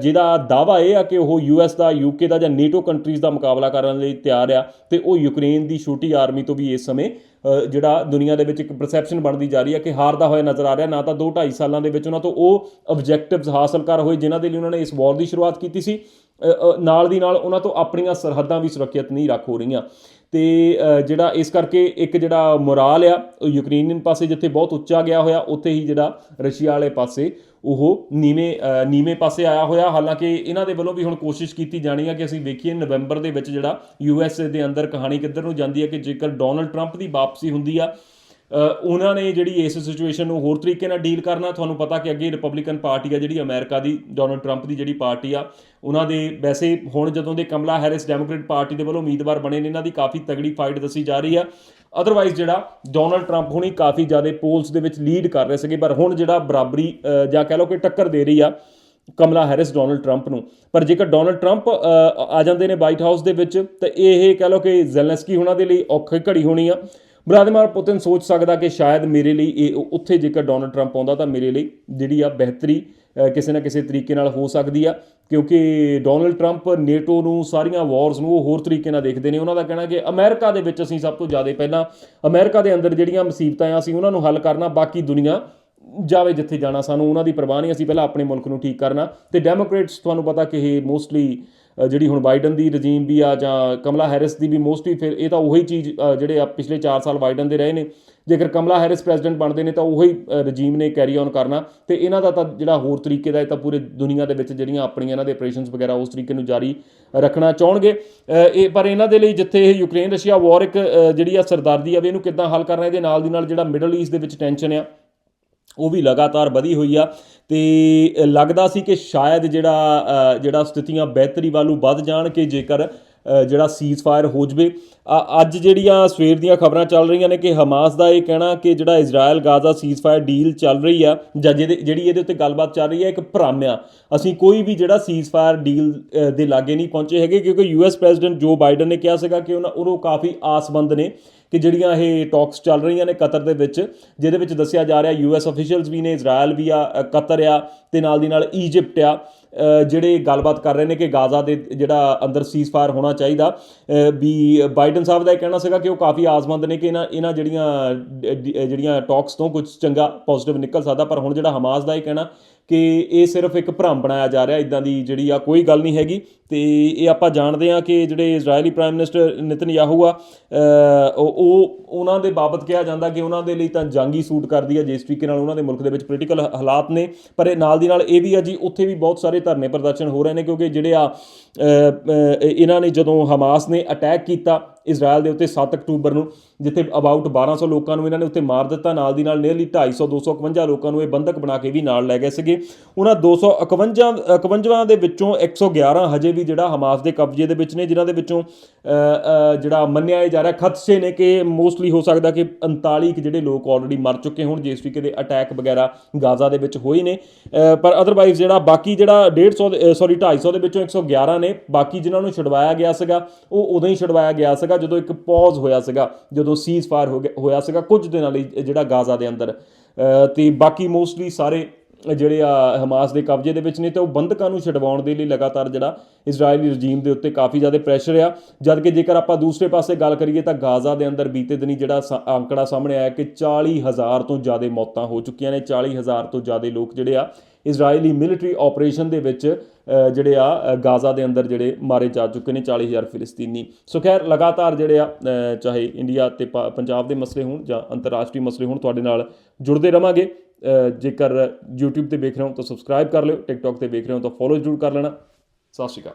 ਜਿਹਦਾ ਦਾਵਾ ਇਹ ਆ ਕਿ ਉਹ ਯੂਐਸ ਦਾ ਯੂਕੇ ਦਾ ਜਾਂ ਨੇਟੋ ਕੰਟਰੀਜ਼ ਦਾ ਮੁਕਾਬਲਾ ਕਰਨ ਲਈ ਤਿਆਰ ਆ ਤੇ ਉਹ ਯੂਕਰੇਨ ਦੀ ਛੋਟੀ ਆਰਮੀ ਤੋਂ ਵੀ ਇਸ ਸਮੇਂ ਜਿਹੜਾ ਦੁਨੀਆ ਦੇ ਵਿੱਚ ਇੱਕ ਪਰਸੈਪਸ਼ਨ ਬਣਦੀ ਜਾ ਰਹੀ ਹੈ ਕਿ ਹਾਰਦਾ ਹੋਇਆ ਨਜ਼ਰ ਆ ਰਿਹਾ, ਨਾ ਤਾਂ 2 2.5 ਸਾਲਾਂ ਦੇ ਵਿੱਚ ਉਹਨਾਂ ਤੋਂ ਉਹ ਆਬਜੈਕਟਿਵਸ ਹਾਸਲ ਕਰ ਹੋਏ, ਜਿਨ੍ਹਾਂ ਦੇ ਲਈ ਉਹਨਾਂ ਨੇ ਇਸ ਵਾਰ ਦੀ ਸ਼ੁਰੂਆਤ ਕੀਤੀ ਸੀ। ਨਾਲ ਦੀ ਨਾਲ ਉਹਨਾਂ ਤੋਂ ਆਪਣੀਆਂ ਸਰਹੱਦਾਂ ਵੀ ਸੁਰੱਖਿਅਤ ਨਹੀਂ ਰੱਖ ਹੋ ਰਹੀਆਂ। ਤੇ ਜਿਹੜਾ ਇਸ ਕਰਕੇ ਇੱਕ ਜਿਹੜਾ ਮੋਰਾਲ ਆ, ਉਹ ਯੂਕਰੇਨੀਅਨ ਪਾਸੇ ਜਿੱਥੇ ਬਹੁਤ ਉੱਚਾ ਗਿਆ ਹੋਇਆ, ਉੱਥੇ ਹੀ ਜਿਹੜਾ ਰਸ਼ੀਆ ਵਾਲੇ ਪਾਸੇ ਉਹ ਨੀਵੇਂ ਨੀਵੇਂ ਪਾਸੇ ਆਇਆ ਹੋਇਆ। ਹਾਲਾਂਕਿ ਇਹਨਾਂ ਦੇ ਵੱਲੋਂ ਵੀ ਹੁਣ ਕੋਸ਼ਿਸ਼ ਕੀਤੀ ਜਾਣੀ ਹੈ ਕਿ ਅਸੀਂ ਵੇਖੀਏ ਨਵੰਬਰ ਦੇ ਵਿੱਚ ਜਿਹੜਾ ਯੂਐਸਏ ਦੇ ਅੰਦਰ ਕਹਾਣੀ ਕਿੱਧਰ ਨੂੰ ਜਾਂਦੀ ਹੈ ਕਿ ਜੇਕਰ ਡੋਨਲਡ ਟਰੰਪ ਦੀ ਵਾਪਸੀ ਹੁੰਦੀ ਆ ਉਹਨਾਂ ਨੇ ਜਿਹੜੀ ਇਸ ਸਿਚੁਏਸ਼ਨ ਨੂੰ ਹੋਰ ਤਰੀਕੇ ਨਾਲ ਡੀਲ ਕਰਨਾ, ਤੁਹਾਨੂੰ ਪਤਾ ਕਿ ਅੱਗੇ ਰਿਪਬਲਿਕਨ ਪਾਰਟੀ ਆ ਜਿਹੜੀ ਅਮਰੀਕਾ ਦੀ ਡੋਨਲਡ ਟਰੰਪ ਦੀ ਜਿਹੜੀ ਪਾਰਟੀ ਆ, ਉਹਨਾਂ ਦੇ ਵੈਸੇ ਹੁਣ ਜਦੋਂ ਦੇ ਕਮਲਾ ਹੈਰਿਸ ਡੈਮੋਕ੍ਰੇਟ ਪਾਰਟੀ ਦੇ ਵੱਲੋਂ ਉਮੀਦਵਾਰ ਬਣੇ ਨੇ, ਇਹਨਾਂ ਦੀ ਕਾਫੀ ਤਗੜੀ ਫਾਈਟ ਦੱਸੀ ਜਾ ਰਹੀ ਆ। ਅਦਰਵਾਈਜ਼ ਜਿਹੜਾ ਡੋਨਲਡ ਟਰੰਪ ਹੁਣੀ ਕਾਫੀ ਜ਼ਿਆਦਾ ਪੋਲਸ ਦੇ ਵਿੱਚ ਲੀਡ ਕਰ ਰਹੇ ਸੀਗੇ, ਪਰ ਹੁਣ ਜਿਹੜਾ ਬਰਾਬਰੀ ਜਾਂ ਕਹਿ ਲਓ ਕਿ ਟੱਕਰ ਦੇ ਰਹੀ ਆ ਕਮਲਾ ਹੈਰਿਸ ਡੋਨਲਡ ਟਰੰਪ ਨੂੰ। ਪਰ ਜੇਕਰ ਡੋਨਲਡ ਟਰੰਪ ਆ ਜਾਂਦੇ ਨੇ ਵਾਈਟ ਹਾਊਸ ਦੇ ਵਿੱਚ, ਤਾਂ ਇਹ ਕਹਿ ਲਓ ਕਿ ਜ਼ੈਲੈਂਸਕੀ ਉਹਨਾਂ ਦੇ ਲਈ ਔਖੀ ਘੜੀ ਹੋਣੀ ਆ। ਵਲਾਦੀਮੀਰ ਪੁਤਿਨ ਸੋਚ ਸਕਦਾ ਕਿ ਸ਼ਾਇਦ ਮੇਰੇ ਲਈ ਇਹ ਉੱਥੇ ਜੇਕਰ ਡੋਨਲਡ ਟਰੰਪ ਆਉਂਦਾ ਤਾਂ ਮੇਰੇ ਲਈ ਜਿਹੜੀ ਆ ਬਿਹਤਰੀ ਕਿਸੇ ਨਾ ਕਿਸੇ ਤਰੀਕੇ ਨਾਲ ਹੋ ਸਕਦੀ ਆ। ਕਿਉਂਕਿ ਡੋਨਲਡ ਟਰੰਪ ਨੇਟੋ ਨੂੰ ਸਾਰੀਆਂ ਵਾਰਸ ਨੂੰ ਉਹ ਹੋਰ ਤਰੀਕੇ ਨਾਲ ਦੇਖਦੇ ਨੇ। ਉਹਨਾਂ ਦਾ ਕਹਿਣਾ ਕਿ ਅਮਰੀਕਾ ਦੇ ਵਿੱਚ ਅਸੀਂ ਸਭ ਤੋਂ ਜ਼ਿਆਦਾ ਪਹਿਲਾਂ ਅਮਰੀਕਾ ਦੇ ਅੰਦਰ ਜਿਹੜੀਆਂ ਮੁਸੀਬਤਾਂ ਆ, ਅਸੀਂ ਉਹਨਾਂ ਨੂੰ ਹੱਲ ਕਰਨਾ, ਬਾਕੀ ਦੁਨੀਆ ਜਾਵੇ ਜਿੱਥੇ ਜਾਣਾ। ਸਾਨੂੰ ਉਹਨਾਂ ਦੀ ਪਰਵਾਹ ਨਹੀਂ, ਅਸੀਂ ਪਹਿਲਾਂ ਆਪਣੇ ਮੁਲਕ ਨੂੰ ਠੀਕ ਕਰਨਾ। ਤੇ ਡੈਮੋਕ੍ਰੇਟਸ, ਤੁਹਾਨੂੰ ਪਤਾ ਕਿ ਇਹ ਮੋਸਟਲੀ ਜਿਹੜੀ ਹੁਣ ਬਾਈਡਨ ਦੀ ਰਜੀਮ ਵੀ ਆ ਜਾਂ ਕਮਲਾ ਹੈਰਿਸ ਦੀ ਵੀ ਮੋਸਟਲੀ ਫਿਰ ਇਹ ਤਾਂ ਉਹੀ ਚੀਜ਼ ਜਿਹੜੇ ਆ ਪਿਛਲੇ 4 ਸਾਲ ਬਾਈਡਨ ਦੇ ਰਹੇ ਨੇ। ਜੇਕਰ ਕਮਲਾ ਹੈਰਿਸ ਪ੍ਰੈਜ਼ੀਡੈਂਟ ਬਣਦੇ ਨੇ ਤਾਂ ਉਹੀ ਰਜੀਮ ਨੇ ਕੈਰੀ ਔਨ ਕਰਨਾ। ਤੇ ਇਹਨਾਂ ਦਾ ਤਾਂ ਜਿਹੜਾ ਹੋਰ ਤਰੀਕੇ ਦਾ ਇਹ ਤਾਂ ਪੂਰੇ ਦੁਨੀਆ ਦੇ ਵਿੱਚ ਜਿਹੜੀਆਂ ਆਪਣੀਆਂ ਇਹਨਾਂ ਦੇ ਆਪਰੇਸ਼ਨਸ ਵਗੈਰਾ ਉਸ ਤਰੀਕੇ ਨੂੰ ਜਾਰੀ ਰੱਖਣਾ ਚਾਹਣਗੇ। ਇਹ ਪਰ ਇਹਨਾਂ ਦੇ ਲਈ ਜਿੱਥੇ ਇਹ ਯੂਕਰੇਨ ਰਸ਼ੀਆ ਵਾਰ ਇੱਕ ਜਿਹੜੀ ਆ ਸਰਦਾਰਦੀ ਆ, ਵੀ ਇਹਨੂੰ ਕਿੱਦਾਂ ਹੱਲ ਕਰਨਾ, ਇਹਦੇ ਨਾਲ ਦੀ ਨਾਲ ਜਿਹੜਾ ਮਿਡਲ ਈਸਟ ਦੇ ਵਿੱਚ ਟੈਨਸ਼ਨ ਆ ਉਹ ਵੀ ਲਗਾਤਾਰ ਵਧੀ ਹੋਈ ਆ ਤੇ ਲੱਗਦਾ ਸੀ ਕਿ ਸ਼ਾਇਦ ਜਿਹੜਾ ਜਿਹੜਾ ਸਥਿਤੀਆਂ ਬਿਹਤਰੀ ਵੱਲੋਂ ਵੱਧ ਜਾਣ ਕਿ ਜੇਕਰ ਅ, ਜਿਹੜਾ ਸੀਜ਼ਫਾਇਰ ਹੋ ਜਵੇ। ਅੱਜ ਜਿਹੜੀਆਂ ਸਵੇਰ ਦੀਆਂ ਖਬਰਾਂ ਚੱਲ ਰਹੀਆਂ ਨੇ ਕਿ ਹਮਾਸ ਦਾ ਇਹ ਕਹਿਣਾ ਕਿ ਜਿਹੜਾ ਇਜ਼ਰਾਈਲ ਗਾਜ਼ਾ ਸੀਜ਼ਫਾਇਰ ਡੀਲ ਚੱਲ ਰਹੀ ਆ ਜਾਂ ਜਿਹਦੇ ਜਿਹੜੀ ਇਹਦੇ ਉੱਤੇ ਗੱਲਬਾਤ ਚੱਲ ਰਹੀ ਹੈ ਇੱਕ ਭਰਾਮਿਆ। ਅਸੀਂ ਕੋਈ ਵੀ ਜਿਹੜਾ ਸੀਜ਼ਫਾਇਰ ਡੀਲ ਦੇ ਲਾਗੇ ਨਹੀਂ ਪਹੁੰਚੇ ਹੈਗੇ ਕਿਉਂਕਿ ਯੂਐਸ ਪ੍ਰੈਜ਼ੀਡੈਂਟ ਜੋ ਬਾਈਡਨ ਨੇ ਕਿਹਾ ਸੀਗਾ ਕਿ ਉਹਨਾਂ ਉਹ ਕਾਫੀ ਆਸਬੰਦ ਨੇ। ਕਿ ਜਿਹੜੀਆਂ ਇਹ ਟਾਕਸ ਚੱਲ ਰਹੀਆਂ ਨੇ ਕਤਰ ਦੇ ਵਿੱਚ, ਜਿਹਦੇ ਵਿੱਚ ਦੱਸਿਆ ਜਾ ਰਿਹਾ ਯੂਐਸ ਅਫੀਸ਼ੀਅਲਸ ਵੀ ਨੇ ਇਜ਼ਰਾਈਲ ਵੀ ਆ ਕਤਰ ਆ, ਤੇ ਨਾਲ ਦੀ ਨਾਲ ਈਜਿਪਟ ਆ ਜਿਹੜੇ ਗੱਲਬਾਤ ਕਰ ਰਹੇ ਨੇ ਕਿ ਗਾਜ਼ਾ ਦੇ ਜਿਹੜਾ ਅੰਦਰ ਸੀਜ਼ਫਾਇਰ ਹੋਣਾ ਚਾਹੀਦਾ ਵੀ ਬਾਈਡਨ ਸਾਹਿਬ ਦਾ ਇਹ ਕਹਿਣਾ ਸੀਗਾ ਕਿ ਉਹ ਕਾਫੀ ਆਜ਼ਮੰਦ ਨੇ ਕਿ ਇਹਨਾਂ ਇਹਨਾਂ ਜਿਹੜੀਆਂ ਜਿਹੜੀਆਂ ਟਾਕਸ ਤੋਂ ਕੁਝ ਚੰਗਾ ਪੋਜ਼ਿਟਿਵ ਨਿਕਲ ਸਕਦਾ, ਪਰ ਹੁਣ ਜਿਹੜਾ ਹਮਾਸ ਦਾ ਇਹ ਕਹਿਣਾ ਕਿ ਇਹ ਸਿਰਫ ਇੱਕ ਭਰਮ ਬਣਾਇਆ ਜਾ ਰਿਹਾ ਇਦਾਂ ਦੀ ਜਿਹੜੀ ਆ ਕੋਈ ਗੱਲ ਨਹੀਂ ਹੈਗੀ। ਤੇ ਇਹ ਆਪਾਂ ਜਾਣਦੇ ਆ ਕਿ ਜਿਹੜੇ ਇਜ਼ਰਾਈਲੀ ਪ੍ਰਾਈਮ ਮਿਨਿਸਟਰ ਨਿਤਨਯਾਹੂ ਆ ਉਹ ਉਹਨਾਂ ਦੇ ਬਾਬਤ ਕਿਹਾ ਜਾਂਦਾ ਕਿ ਉਹਨਾਂ ਦੇ ਲਈ ਤਾਂ ਜੰਗੀ ਸੂਟ ਕਰਦੀ ਆ ਜਿਸ ਤਰੀਕੇ ਨਾਲ ਉਹਨਾਂ ਦੇ ਮੁਲਕ ਦੇ ਵਿੱਚ ਪੋਲੀਟੀਕਲ ਹਾਲਾਤ ਨੇ। ਪਰ ਇਹ ਨਾਲ ਦੀ ਨਾਲ ਇਹ ਵੀ ਆ ਜੀ, ਉੱਥੇ ਵੀ ਬਹੁਤ ਸਾਰੇ ਧਰਨੇ ਪ੍ਰਦਰਸ਼ਨ ਹੋ ਰਹੇ ਨੇ, ਕਿਉਂਕਿ ਜਿਹੜੇ ਆ ਇਹਨਾਂ ਨੇ ਜਦੋਂ ਹਮਾਸ ਨੇ ਅਟੈਕ ਕੀਤਾ ਇਜ਼ਰਾਈਲ ਦੇ ਉੱਤੇ 7 ਅਕਤੂਬਰ ਨੂੰ, ਜਿੱਥੇ ਅਬਾਊਟ 1200 ਲੋਕਾਂ ਨੂੰ ਇਹਨਾਂ ਨੇ ਉੱਤੇ ਮਾਰ ਦਿੱਤਾ, ਨਾਲ ਦੀ ਨਾਲ ਨੀਅਰਲੀ 250 251 ਲੋਕਾਂ ਨੂੰ ਇਹ ਬੰਦਕ ਬਣਾ ਕੇ ਵੀ ਨਾਲ ਲੈ ਗਏ ਸੀਗੇ। ਉਹਨਾਂ 251 51 ਦੇ ਵਿੱਚੋਂ 111 ਹਜੇ ਵੀ ਜਿਹੜਾ ਹਮਾਸ ਦੇ ਕਬਜ਼ੇ ਦੇ ਵਿੱਚ ਨੇ, ਜਿਨ੍ਹਾਂ ਦੇ ਵਿੱਚੋਂ ਜਿਹੜਾ ਮੰਨਿਆ ਜਾ ਰਿਹਾ ਖਦਸ਼ੇ ਨੇ ਕਿ ਮੋਸਟਲੀ ਹੋ ਸਕਦਾ ਕਿ 39 ਕੁ ਜਿਹੜੇ ਲੋਕ ਆਲਰੇਡੀ ਮਰ ਚੁੱਕੇ ਹੋਣ, ਜਿਸ ਤਰੀਕੇ ਦੇ ਅਟੈਕ ਵਗੈਰਾ ਗਾਜ਼ਾ ਦੇ ਵਿੱਚ ਹੋਏ ਨੇ। ਪਰ ਅਦਰਵਾਈਜ਼ ਜਿਹੜਾ ਬਾਕੀ ਜਿਹੜਾ 150 ਸੌਰੀ 250 ਦੇ ਵਿੱਚੋਂ 111 ਨੇ, ਬਾਕੀ ਜਿਨ੍ਹਾਂ ਨੂੰ ਛਡਵਾਇਆ ਗਿਆ ਸੀਗਾ, ਉਹ ਉਦੋਂ ਹੀ ਛਡਵਾਇਆ ਗਿਆ ਸੀਗਾ, ਜਦੋਂ ਇੱਕ ਪੌਜ਼ ਹੋਇਆ ਸੀਗਾ, ਜਦੋਂ ਸੀਜ਼ ਫਾਇਰ ਹੋਇਆ ਸੀਗਾ ਕੁਝ ਦਿਨਾਂ ਲਈ ਜਿਹੜਾ ਗਾਜ਼ਾ ਦੇ ਅੰਦਰ। ਤੇ ਬਾਕੀ ਮੋਸਟਲੀ ਸਾਰੇ ਜਿਹੜੇ ਆ ਹਮਾਸ ਦੇ ਕਬਜ਼ੇ ਦੇ ਵਿੱਚ ਨੇ, ਤੇ ਉਹ ਬੰਦਕਾਂ ਨੂੰ ਛਡਵਾਉਣ ਦੇ ਲਈ ਲਗਾਤਾਰ ਜਿਹੜਾ ਇਜ਼ਰਾਈਲੀ ਰਜੀਮ ਦੇ ਉੱਤੇ ਕਾਫੀ ਜ਼ਿਆਦਾ ਪ੍ਰੈਸ਼ਰ ਆ। ਜਦ ਕਿ ਜੇਕਰ ਆਪਾਂ ਦੂਸਰੇ ਪਾਸੇ ਗੱਲ ਕਰੀਏ ਤਾਂ ਗਾਜ਼ਾ ਦੇ ਅੰਦਰ ਬੀਤੇ ਦਿਨੀ ਜਿਹੜਾ ਅੰਕੜਾ ਸਾਹਮਣੇ ਆਇਆ ਕਿ 40000 ਤੋਂ ਜ਼ਿਆਦਾ ਮੌਤਾਂ ਹੋ ਚੁੱਕੀਆਂ ਨੇ 40000 ਤੋਂ ਜ਼ਿਆਦਾ ਲੋਕ ਜਿਹੜੇ ਆ ਇਜ਼ਰਾਈਲੀ ਮਿਲਟਰੀ ਆਪਰੇਸ਼ਨ ਦੇ ਵਿੱਚ ਜਿਹੜੇ ਆ ਗਾਜ਼ਾ ਦੇ ਅੰਦਰ ਜਿਹੜੇ ਮਾਰੇ ਜਾ ਚੁੱਕੇ ਨੇ 40000 ਫਿਲਸਤੀਨੀ। ਸੋ ਖੈਰ, ਲਗਾਤਾਰ ਜਿਹੜੇ ਆ ਚਾਹੇ ਇੰਡੀਆ ਤੇ ਪਾ- ਪੰਜਾਬ ਦੇ ਮਸਲੇ ਹੋਣ ਜਾਂ ਅੰਤਰਰਾਸ਼ਟਰੀ ਮਸਲੇ ਹੋਣ, ਤੁਹਾਡੇ ਨਾਲ ਜੁੜਦੇ ਰਵਾਂਗੇ। ਜੇਕਰ YouTube ਤੇ ਵੇਖ ਰਹੇ ਹੋ ਤਾਂ ਸਬਸਕ੍ਰਾਈਬ ਕਰ ਲਿਓ, TikTok ਤੇ ਵੇਖ ਰਹੇ ਹੋ ਤਾਂ ਫੋਲੋ ਜ਼ਰੂਰ ਕਰ ਲੈਣਾ। ਸਤਿ ਸ਼੍ਰੀ ਅਕਾਲ।